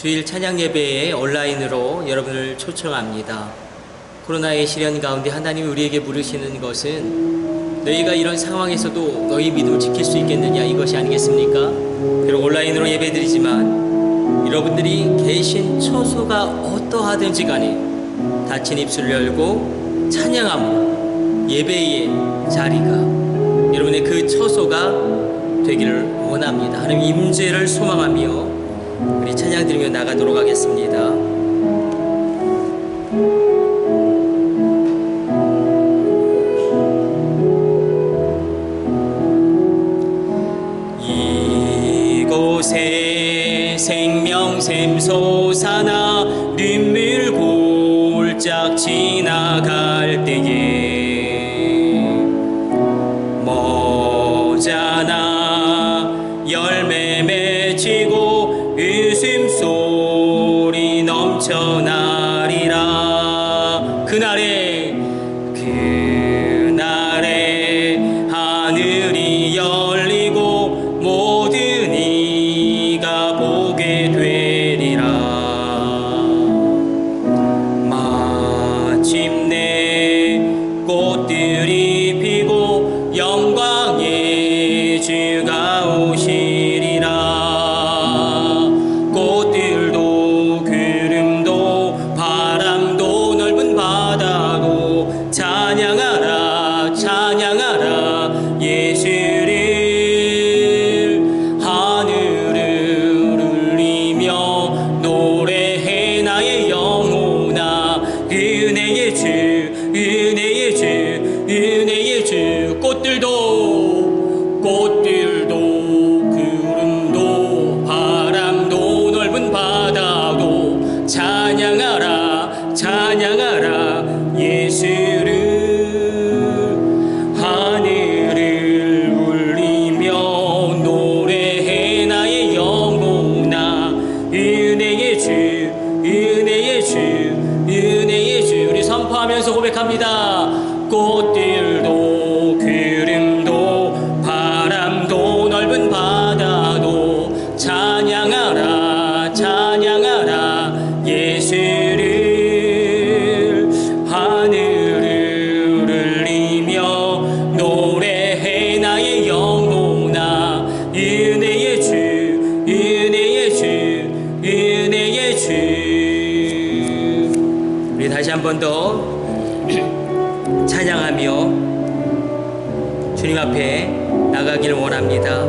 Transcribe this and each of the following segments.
주일 찬양 예배에 온라인으로 여러분을 초청합니다. 코로나의 시련 가운데 하나님이 우리에게 물으시는 것은 너희가 이런 상황에서도 너희 믿음을 지킬 수 있겠느냐 이것이 아니겠습니까? 비록 온라인으로 예배드리지만 여러분들이 계신 처소가 어떠하든지 간에 닫힌 입술 열고 찬양함 예배의 자리가 여러분의 그 처소가 되기를 원합니다. 하나님 임재를 소망하며 우리 찬양 드리며 나가도록 하겠습니다. 이곳에 생명 샘솟아나 나가길 원합니다.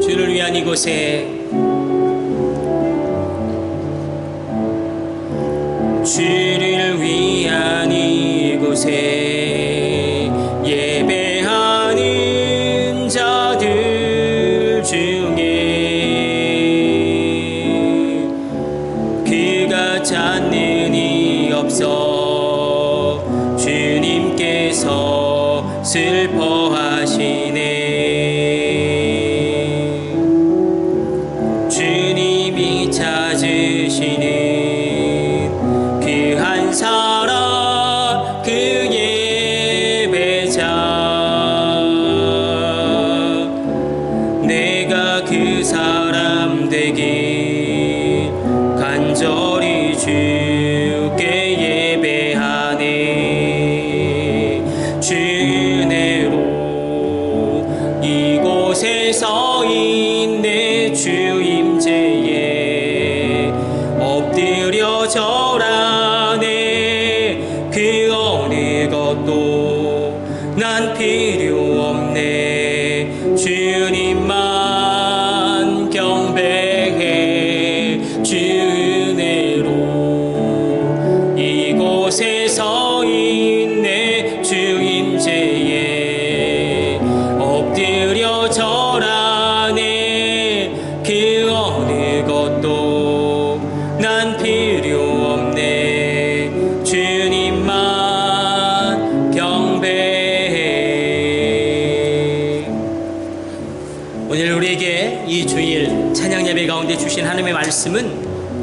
주를 위한 이곳에 주를 위한 이곳에 지시니.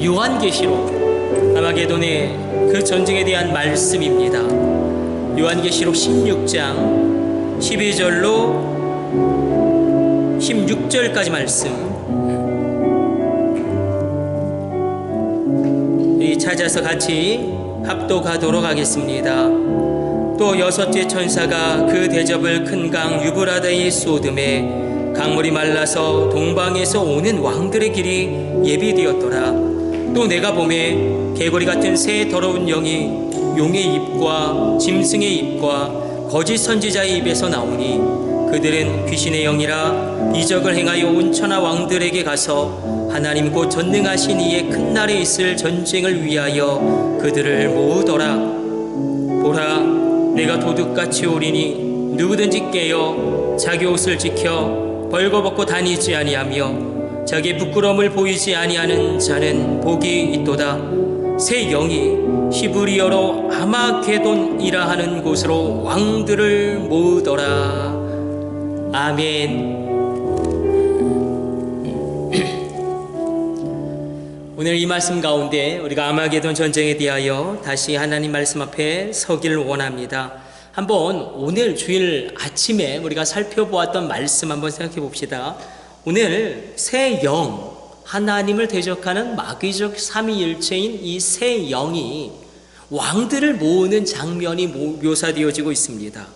요한계시록 아마게돈의 그 전쟁에 대한 말씀입니다. 요한계시록 16장 12절로 16절까지 말씀 이 찾아서 같이 합독하도록 하겠습니다. 또 여섯째 천사가 그 대접을 큰 강 유브라다에 쏟음에 강물이 말라서 동방에서 오는 왕들의 길이 예비되었더라. 또 내가 봄에 개구리 같은 새 더러운 영이 용의 입과 짐승의 입과 거짓 선지자의 입에서 나오니 그들은 귀신의 영이라 이적을 행하여 온 천하 왕들에게 가서 하나님 곧 전능하신 이의 큰 날에 있을 전쟁을 위하여 그들을 모으더라. 보라, 내가 도둑같이 오리니 누구든지 깨어 자기 옷을 지켜 벌거벗고 다니지 아니하며 자기 부끄러움을 보이지 아니하는 자는 복이 있도다. 새 영이 히브리어로 아마게돈이라 하는 곳으로 왕들을 모으더라. 아멘. 오늘 이 말씀 가운데 우리가 아마게돈 전쟁에 대하여 다시 하나님 말씀 앞에 서기를 원합니다. 한번 오늘 주일 아침에 우리가 살펴보았던 말씀 한번 생각해 봅시다. 오늘 새 영, 하나님을 대적하는 마귀적 삼위일체인 이 새 영이 왕들을 모으는 장면이 모- 묘사되어지고 있습니다.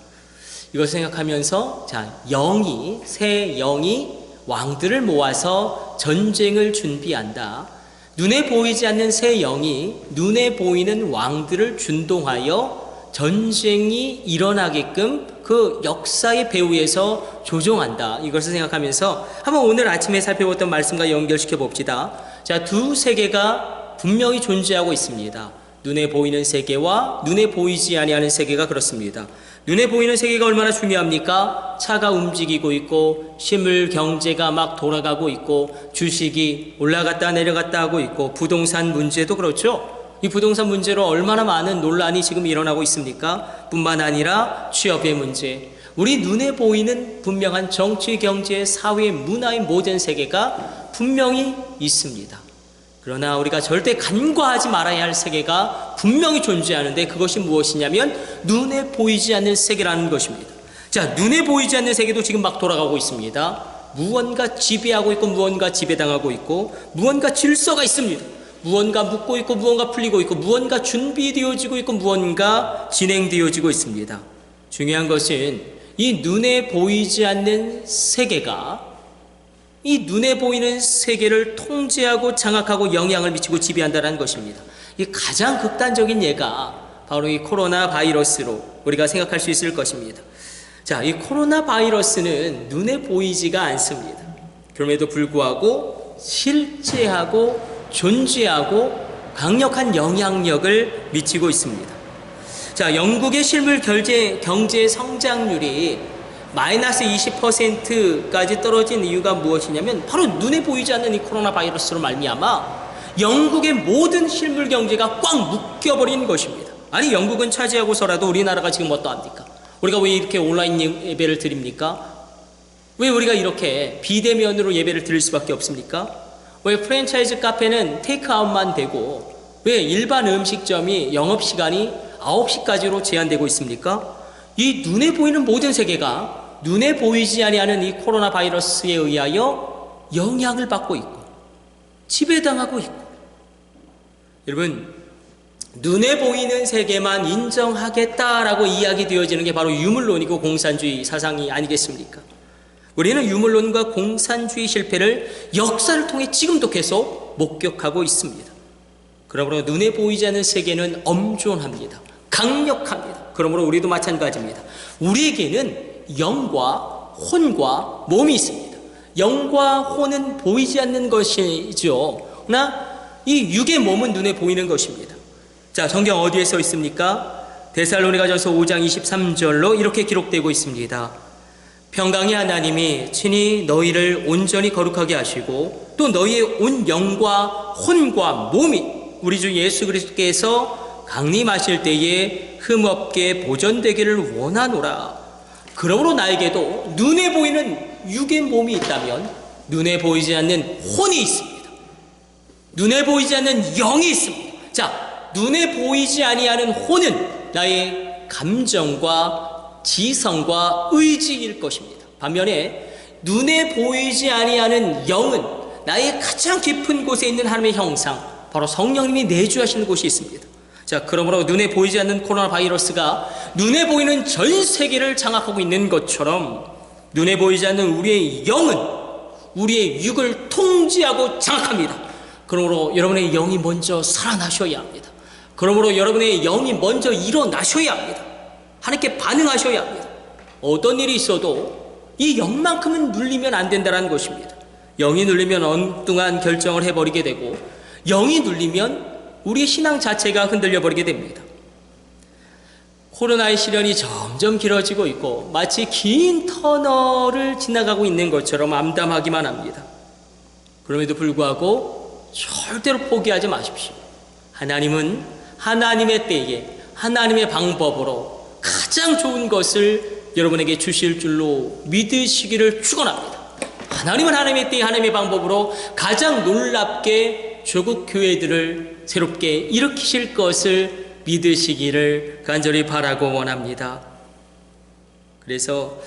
이걸 생각하면서 자 영이 새 영이 왕들을 모아서 전쟁을 준비한다. 눈에 보이지 않는 새 영이 눈에 보이는 왕들을 준동하여 전쟁이 일어나게끔 그 역사의 배후에서 조종한다. 이것을 생각하면서 한번 오늘 아침에 살펴봤던 말씀과 연결시켜 봅시다. 자, 두 세계가 분명히 존재하고 있습니다. 눈에 보이는 세계와 눈에 보이지 아니하는 세계가 그렇습니다. 눈에 보이는 세계가 얼마나 중요합니까? 차가 움직이고 있고 실물 경제가 막 돌아가고 있고 주식이 올라갔다 내려갔다 하고 있고 부동산 문제도 그렇죠. 이 부동산 문제로 얼마나 많은 논란이 지금 일어나고 있습니까? 뿐만 아니라 취업의 문제, 우리 눈에 보이는 분명한 정치, 경제, 사회, 문화의 모든 세계가 분명히 있습니다. 그러나 우리가 절대 간과하지 말아야 할 세계가 분명히 존재하는데 그것이 무엇이냐면 눈에 보이지 않는 세계라는 것입니다. 자, 눈에 보이지 않는 세계도 지금 막 돌아가고 있습니다. 무언가 지배하고 있고 무언가 지배당하고 있고 무언가 질서가 있습니다. 무언가 묻고 있고 무언가 풀리고 있고 무언가 준비되어지고 있고 무언가 진행되어지고 있습니다. 중요한 것은 이 눈에 보이지 않는 세계가 이 눈에 보이는 세계를 통제하고 장악하고 영향을 미치고 지배한다는 것입니다. 이 가장 극단적인 예가 바로 이 코로나 바이러스로 우리가 생각할 수 있을 것입니다. 자, 이 코로나 바이러스는 눈에 보이지가 않습니다. 그럼에도 불구하고 실제하고 존재하고 강력한 영향력을 미치고 있습니다. 자, 영국의 실물 결제, 경제 성장률이 마이너스 20%까지 떨어진 이유가 무엇이냐면 바로 눈에 보이지 않는 이 코로나 바이러스로 말미암아 영국의 모든 실물 경제가 꽉 묶여버린 것입니다. 아니 영국은 차지하고서라도 우리나라가 지금 어떠합니까? 우리가 왜 이렇게 온라인 예배를 드립니까? 왜 우리가 이렇게 비대면으로 예배를 드릴 수밖에 없습니까? 왜 프랜차이즈 카페는 테이크아웃만 되고 왜 일반 음식점이 영업시간이 9시까지로 제한되고 있습니까? 이 눈에 보이는 모든 세계가 눈에 보이지 아니하는 이 코로나 바이러스에 의하여 영향을 받고 있고 지배당하고 있고 여러분 눈에 보이는 세계만 인정하겠다라고 이야기되어지는 게 바로 유물론이고 공산주의 사상이 아니겠습니까? 우리는 유물론과 공산주의 실패를 역사를 통해 지금도 계속 목격하고 있습니다. 그러므로 눈에 보이지 않는 세계는 엄존합니다. 강력합니다. 그러므로 우리도 마찬가지입니다. 우리에게는 영과 혼과 몸이 있습니다. 영과 혼은 보이지 않는 것이죠. 그러나 이 육의 몸은 눈에 보이는 것입니다. 자, 성경 어디에 써 있습니까? 데살로니가전서 5장 23절로 이렇게 기록되고 있습니다. 평강의 하나님이 친히 너희를 온전히 거룩하게 하시고 또 너희의 온 영과 혼과 몸이 우리 주 예수 그리스도께서 강림하실 때에 흠없게 보존되기를 원하노라. 그러므로 나에게도 눈에 보이는 육의 몸이 있다면 눈에 보이지 않는 혼이 있습니다. 눈에 보이지 않는 영이 있습니다. 자, 눈에 보이지 아니하는 혼은 나의 감정과 지성과 의지일 것입니다. 반면에 눈에 보이지 아니하는 영은 나의 가장 깊은 곳에 있는 하나님의 형상, 바로 성령님이 내주하시는 곳이 있습니다. 자, 그러므로 눈에 보이지 않는 코로나 바이러스가 눈에 보이는 전 세계를 장악하고 있는 것처럼 눈에 보이지 않는 우리의 영은 우리의 육을 통제하고 장악합니다. 그러므로 여러분의 영이 먼저 살아나셔야 합니다. 그러므로 여러분의 영이 먼저 일어나셔야 합니다. 하나님께 반응하셔야 합니다. 어떤 일이 있어도 이 영만큼은 눌리면 안 된다는 것입니다. 영이 눌리면 엉뚱한 결정을 해버리게 되고 영이 눌리면 우리의 신앙 자체가 흔들려 버리게 됩니다. 코로나의 시련이 점점 길어지고 있고 마치 긴 터널을 지나가고 있는 것처럼 암담하기만 합니다. 그럼에도 불구하고 절대로 포기하지 마십시오. 하나님은 하나님의 때에 하나님의 방법으로 가장 좋은 것을 여러분에게 주실 줄로 믿으시기를 축원합니다. 하나님은 하나님의 때에 하나님의 방법으로 가장 놀랍게 조국 교회들을 새롭게 일으키실 것을 믿으시기를 간절히 바라고 원합니다. 그래서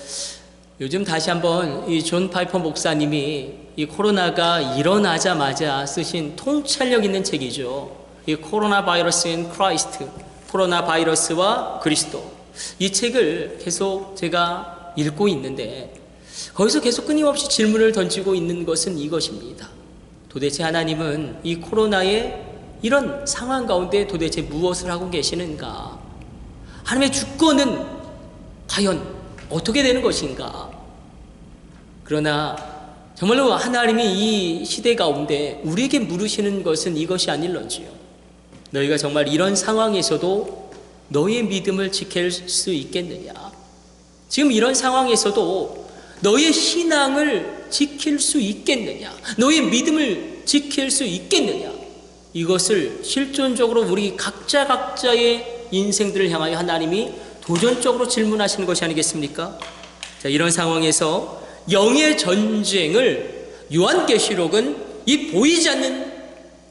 요즘 다시 한번 이 존 파이퍼 목사님이 이 코로나가 일어나자마자 쓰신 통찰력 있는 책이죠. 이 코로나 바이러스 인 크라이스트, 코로나 바이러스와 그리스도. 이 책을 계속 제가 읽고 있는데 거기서 계속 끊임없이 질문을 던지고 있는 것은 이것입니다. 도대체 하나님은 이 코로나의 이런 상황 가운데 도대체 무엇을 하고 계시는가? 하나님의 주권은 과연 어떻게 되는 것인가? 그러나 정말로 하나님이 이 시대 가운데 우리에게 물으시는 것은 이것이 아닐런지요. 너희가 정말 이런 상황에서도 너의 믿음을 지킬 수 있겠느냐? 지금 이런 상황에서도 너의 신앙을 지킬 수 있겠느냐? 너의 믿음을 지킬 수 있겠느냐? 이것을 실존적으로 우리 각자 각자의 인생들을 향하여 하나님이 도전적으로 질문하시는 것이 아니겠습니까? 자, 이런 상황에서 영의 전쟁을 요한계시록은 이 보이지 않는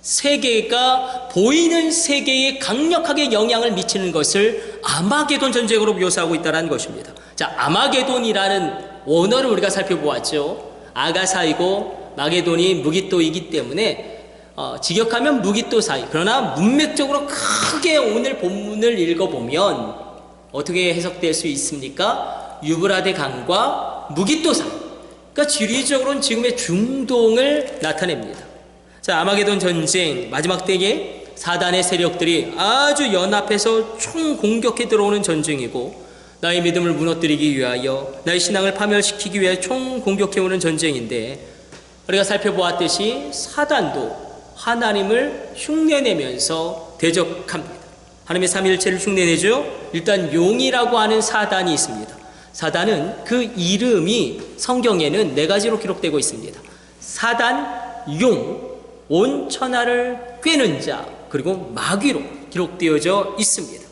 세계가 보이는 세계에 강력하게 영향을 미치는 것을 아마게돈 전쟁으로 묘사하고 있다는 것입니다. 자, 아마게돈이라는 원어를 우리가 살펴보았죠. 아가사이고 마게돈이 무기또이기 때문에 어, 직역하면 무기또 사이. 그러나 문맥적으로 크게 오늘 본문을 읽어보면 어떻게 해석될 수 있습니까? 유브라데 강과 무기또 사이. 그러니까 지리적으로는 지금의 중동을 나타냅니다. 자, 아마게돈 전쟁 마지막 때에 사단의 세력들이 아주 연합해서 총 공격해 들어오는 전쟁이고 나의 믿음을 무너뜨리기 위하여 나의 신앙을 파멸시키기 위해 총 공격해 오는 전쟁인데 우리가 살펴보았듯이 사단도 하나님을 흉내내면서 대적합니다. 하나님의 삼일체를 흉내내죠. 일단 용이라고 하는 사단이 있습니다. 사단은 그 이름이 성경에는 네 가지로 기록되고 있습니다. 사단, 용, 온 천하를 꿰는 자, 그리고 마귀로 기록되어져 있습니다.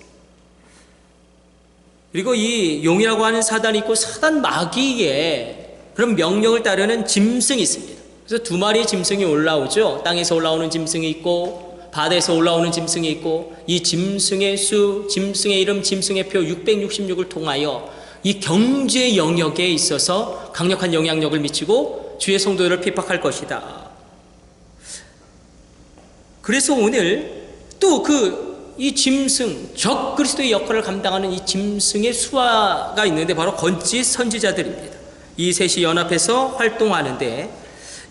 그리고 이 용이라고 하는 사단이 있고 사단 마귀의 그런 명령을 따르는 짐승이 있습니다. 그래서 두 마리의 짐승이 올라오죠. 땅에서 올라오는 짐승이 있고 바다에서 올라오는 짐승이 있고 이 짐승의 수, 짐승의 이름, 짐승의 표 666을 통하여 이 경제 영역에 있어서 강력한 영향력을 미치고 주의 성도들을 핍박할 것이다. 그래서 오늘 또 그 이 짐승, 적 그리스도의 역할을 감당하는 이 짐승의 수화가 있는데 바로 건지 선지자들입니다. 이 셋이 연합해서 활동하는데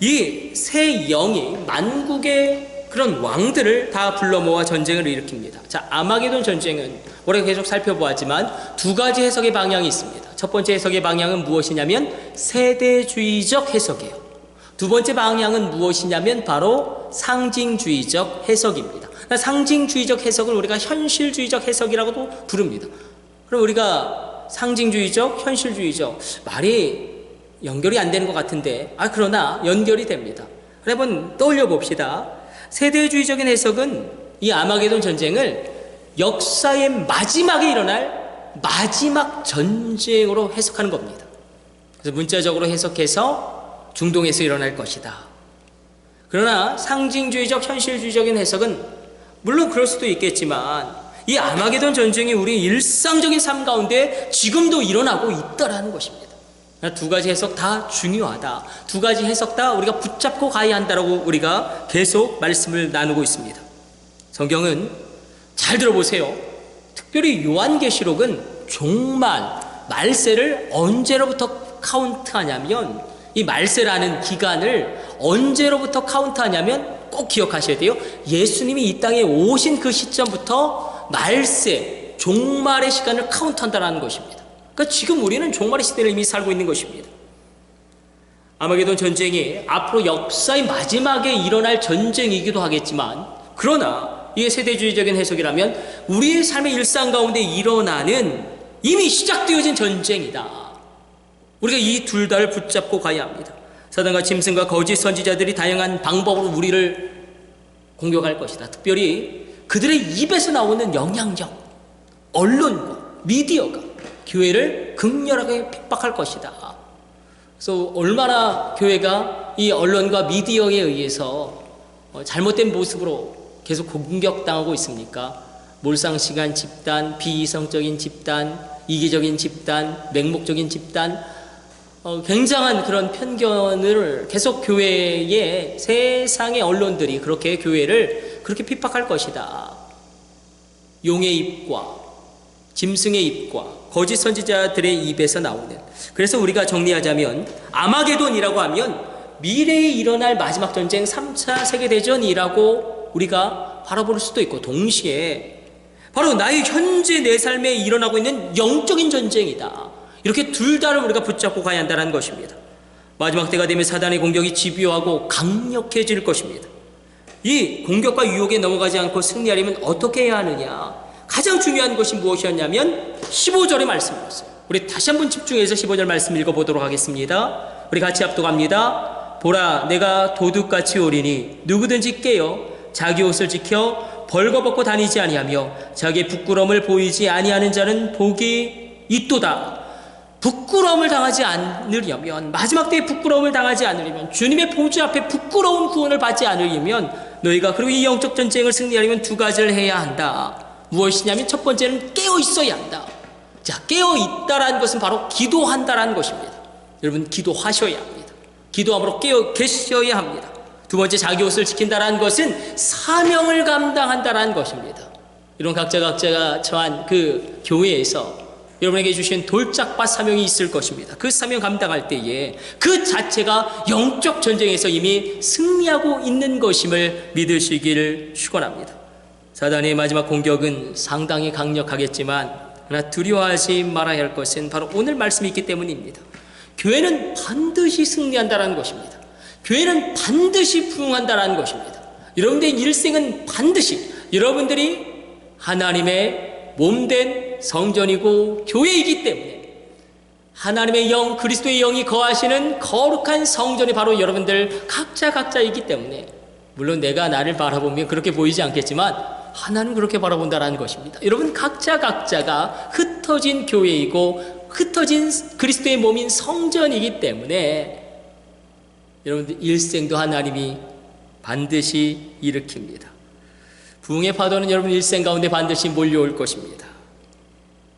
이 세 영이 만국의 그런 왕들을 다 불러 모아 전쟁을 일으킵니다. 자, 아마게돈 전쟁은 우리가 계속 살펴보았지만 두 가지 해석의 방향이 있습니다. 첫 번째 해석의 방향은 무엇이냐면 세대주의적 해석이에요. 두 번째 방향은 무엇이냐면 바로 상징주의적 해석입니다. 상징주의적 해석을 우리가 현실주의적 해석이라고도 부릅니다. 그럼 우리가 상징주의적, 현실주의적 말이 연결이 안 되는 것 같은데 아 그러나 연결이 됩니다. 한번 떠올려 봅시다. 세대주의적인 해석은 이 아마게돈 전쟁을 역사의 마지막에 일어날 마지막 전쟁으로 해석하는 겁니다. 그래서 문자적으로 해석해서 중동에서 일어날 것이다. 그러나 상징주의적 현실주의적인 해석은 물론 그럴 수도 있겠지만 이 아마게돈 전쟁이 우리 일상적인 삶 가운데 지금도 일어나고 있다라는 것입니다. 두 가지 해석 다 중요하다. 두 가지 해석 다 우리가 붙잡고 가야 한다라고 우리가 계속 말씀을 나누고 있습니다. 성경은 잘 들어보세요. 특별히 요한계시록은 종말, 말세를 언제로부터 카운트하냐면 이 말세라는 기간을 언제로부터 카운트하냐면 꼭 기억하셔야 돼요. 예수님이 이 땅에 오신 그 시점부터 말세, 종말의 시간을 카운트한다는 것입니다. 그러니까 지금 우리는 종말의 시대를 이미 살고 있는 것입니다. 아마게돈 전쟁이 앞으로 역사의 마지막에 일어날 전쟁이기도 하겠지만 그러나 이게 세대주의적인 해석이라면 우리의 삶의 일상 가운데 일어나는 이미 시작되어진 전쟁이다. 우리가 이 둘 다를 붙잡고 가야 합니다. 사단과 짐승과 거짓 선지자들이 다양한 방법으로 우리를 공격할 것이다. 특별히 그들의 입에서 나오는 영향력, 언론과 미디어가 교회를 극렬하게 핍박할 것이다. 그래서 얼마나 교회가 이 언론과 미디어에 의해서 어, 잘못된 모습으로 계속 공격당하고 있습니까? 몰상시간 집단, 비이성적인 집단, 이기적인 집단, 맹목적인 집단, 어, 굉장한 그런 편견을 계속 교회의 세상의 언론들이 그렇게 교회를 그렇게 핍박할 것이다. 용의 입과 짐승의 입과 거짓 선지자들의 입에서 나오는 그래서 우리가 정리하자면 아마게돈이라고 하면 미래에 일어날 마지막 전쟁 3차 세계대전이라고 우리가 바라볼 수도 있고 동시에 바로 나의 현재 내 삶에 일어나고 있는 영적인 전쟁이다. 이렇게 둘 다를 우리가 붙잡고 가야 한다는 것입니다. 마지막 때가 되면 사단의 공격이 집요하고 강력해질 것입니다. 이 공격과 유혹에 넘어가지 않고 승리하려면 어떻게 해야 하느냐? 가장 중요한 것이 무엇이었냐면 15절의 말씀이었어요. 우리 다시 한번 집중해서 15절 말씀 읽어보도록 하겠습니다. 우리 같이 합독합니다. 보라, 내가 도둑같이 오리니 누구든지 깨어 자기 옷을 지켜 벌거벗고 다니지 아니하며 자기의 부끄러움을 보이지 아니하는 자는 복이 있도다. 부끄러움을 당하지 않으려면 마지막 때에 부끄러움을 당하지 않으려면 주님의 보좌 앞에 부끄러운 구원을 받지 않으려면 너희가 그리고 이 영적 전쟁을 승리하려면 두 가지를 해야 한다. 무엇이냐면 첫 번째는 깨어 있어야 한다. 자, 깨어 있다라는 것은 바로 기도한다라는 것입니다. 여러분 기도하셔야 합니다. 기도함으로 깨어 계셔야 합니다. 두 번째 자기 옷을 지킨다라는 것은 사명을 감당한다라는 것입니다. 이런 각자 각자가 처한 그 교회에서 여러분에게 주신 돌짝밭 사명이 있을 것입니다. 그 사명 감당할 때에 그 자체가 영적 전쟁에서 이미 승리하고 있는 것임을 믿으시기를 축원합니다. 사단의 마지막 공격은 상당히 강력하겠지만 그러나 두려워하지 말아야 할 것은 바로 오늘 말씀이 있기 때문입니다. 교회는 반드시 승리한다는 것입니다. 교회는 반드시 부흥한다는 것입니다. 여러분들의 일생은 반드시 여러분들이 하나님의 몸된 성전이고 교회이기 때문에 하나님의 영, 그리스도의 영이 거하시는 거룩한 성전이 바로 여러분들 각자 각자이기 때문에 물론 내가 나를 바라보면 그렇게 보이지 않겠지만 하나님 그렇게 바라본다라는 것입니다. 여러분 각자 각자가 흩어진 교회이고 흩어진 그리스도의 몸인 성전이기 때문에 여러분들 일생도 하나님이 반드시 일으킵니다. 부흥의 파도는 여러분 일생 가운데 반드시 몰려올 것입니다.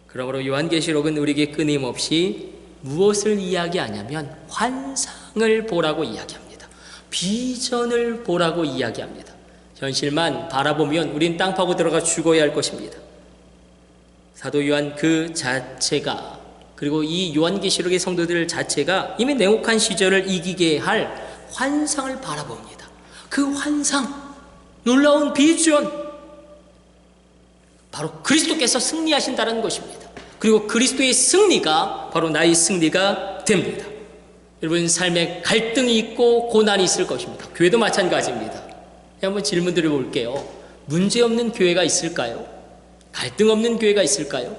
그러므로 요한계시록은 우리에게 끊임없이 무엇을 이야기하냐면 환상을 보라고 이야기합니다. 비전을 보라고 이야기합니다. 현실만 바라보면 우린 땅 파고 들어가 죽어야 할 것입니다. 사도 요한 그 자체가 그리고 이 요한계시록의 성도들 자체가 이미 냉혹한 시절을 이기게 할 환상을 바라봅니다. 그 환상 놀라운 비전 바로 그리스도께서 승리하신다는 것입니다. 그리고 그리스도의 승리가 바로 나의 승리가 됩니다. 여러분 삶에 갈등이 있고 고난이 있을 것입니다. 교회도 마찬가지입니다. 한번 질문 드려볼게요. 문제 없는 교회가 있을까요? 갈등 없는 교회가 있을까요?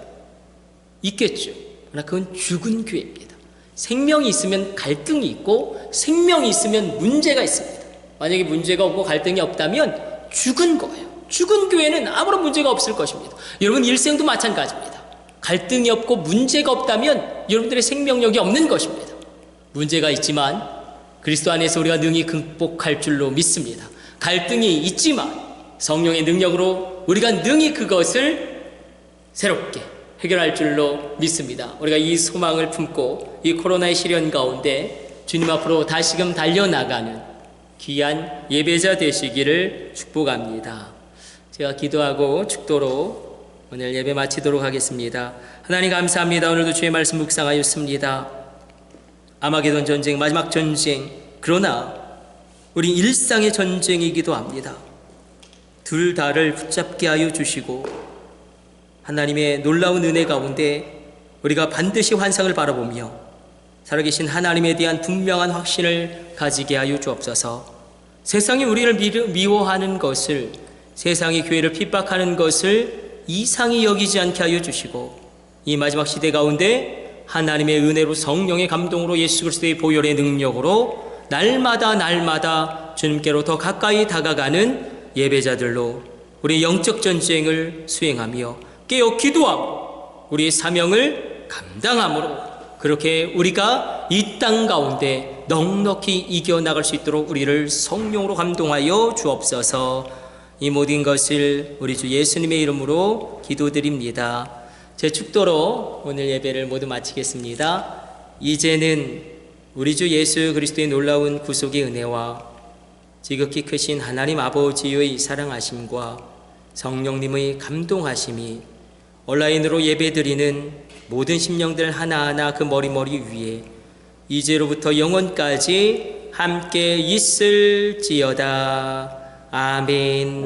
있겠죠. 그러나 그건 죽은 교회입니다. 생명이 있으면 갈등이 있고 생명이 있으면 문제가 있습니다. 만약에 문제가 없고 갈등이 없다면 죽은 거예요. 죽은 교회는 아무런 문제가 없을 것입니다. 여러분 일생도 마찬가지입니다. 갈등이 없고 문제가 없다면 여러분들의 생명력이 없는 것입니다. 문제가 있지만 그리스도 안에서 우리가 능히 극복할 줄로 믿습니다. 갈등이 있지만 성령의 능력으로 우리가 능히 그것을 새롭게 해결할 줄로 믿습니다. 우리가 이 소망을 품고 이 코로나의 시련 가운데 주님 앞으로 다시금 달려나가는 귀한 예배자 되시기를 축복합니다. 제가 기도하고 축도로 오늘 예배 마치도록 하겠습니다. 하나님 감사합니다. 오늘도 주의 말씀 묵상하였습니다. 아마게돈 전쟁, 마지막 전쟁. 그러나 우리 일상의 전쟁이기도 합니다. 둘 다를 붙잡게 하여 주시고 하나님의 놀라운 은혜 가운데 우리가 반드시 환상을 바라보며 살아계신 하나님에 대한 분명한 확신을 가지게 하여 주옵소서. 세상이 우리를 미- 미워하는 것을 세상이 교회를 핍박하는 것을 이상히 여기지 않게 하여 주시고 이 마지막 시대 가운데 하나님의 은혜로 성령의 감동으로 예수 그리스도의 보혈의 능력으로 날마다 날마다 주님께로 더 가까이 다가가는 예배자들로 우리 영적 전쟁을 수행하며 깨어 기도하고 우리의 사명을 감당함으로 그렇게 우리가 이 땅 가운데 넉넉히 이겨나갈 수 있도록 우리를 성령으로 감동하여 주옵소서 이 모든 것을 우리 주 예수님의 이름으로 기도드립니다. 제 축도로 오늘 예배를 모두 마치겠습니다. 이제는 우리 주 예수 그리스도의 놀라운 구속의 은혜와 지극히 크신 하나님 아버지의 사랑하심과 성령님의 감동하심이 온라인으로 예배드리는 모든 심령들 하나하나 그 머리머리 위에 이제로부터 영원까지 함께 있을지어다. 아멘.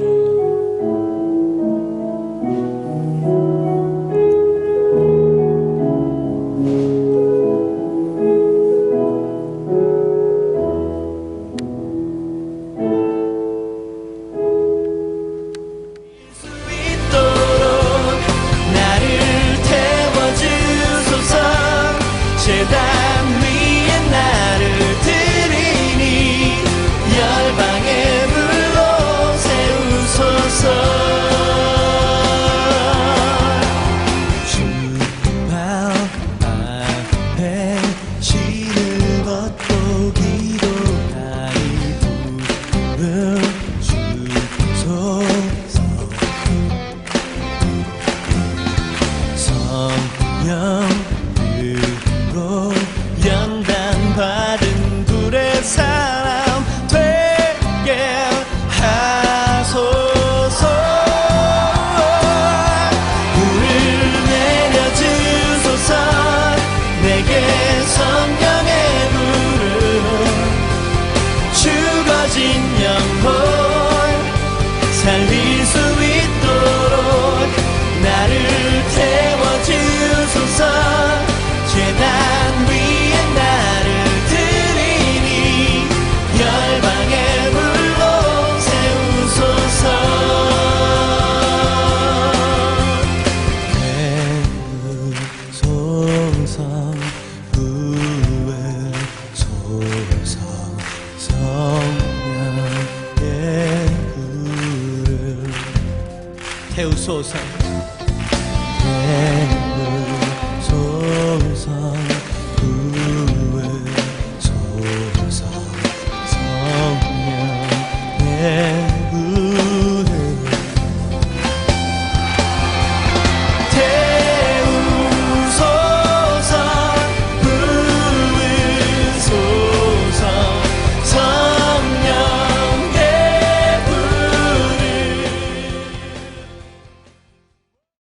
태우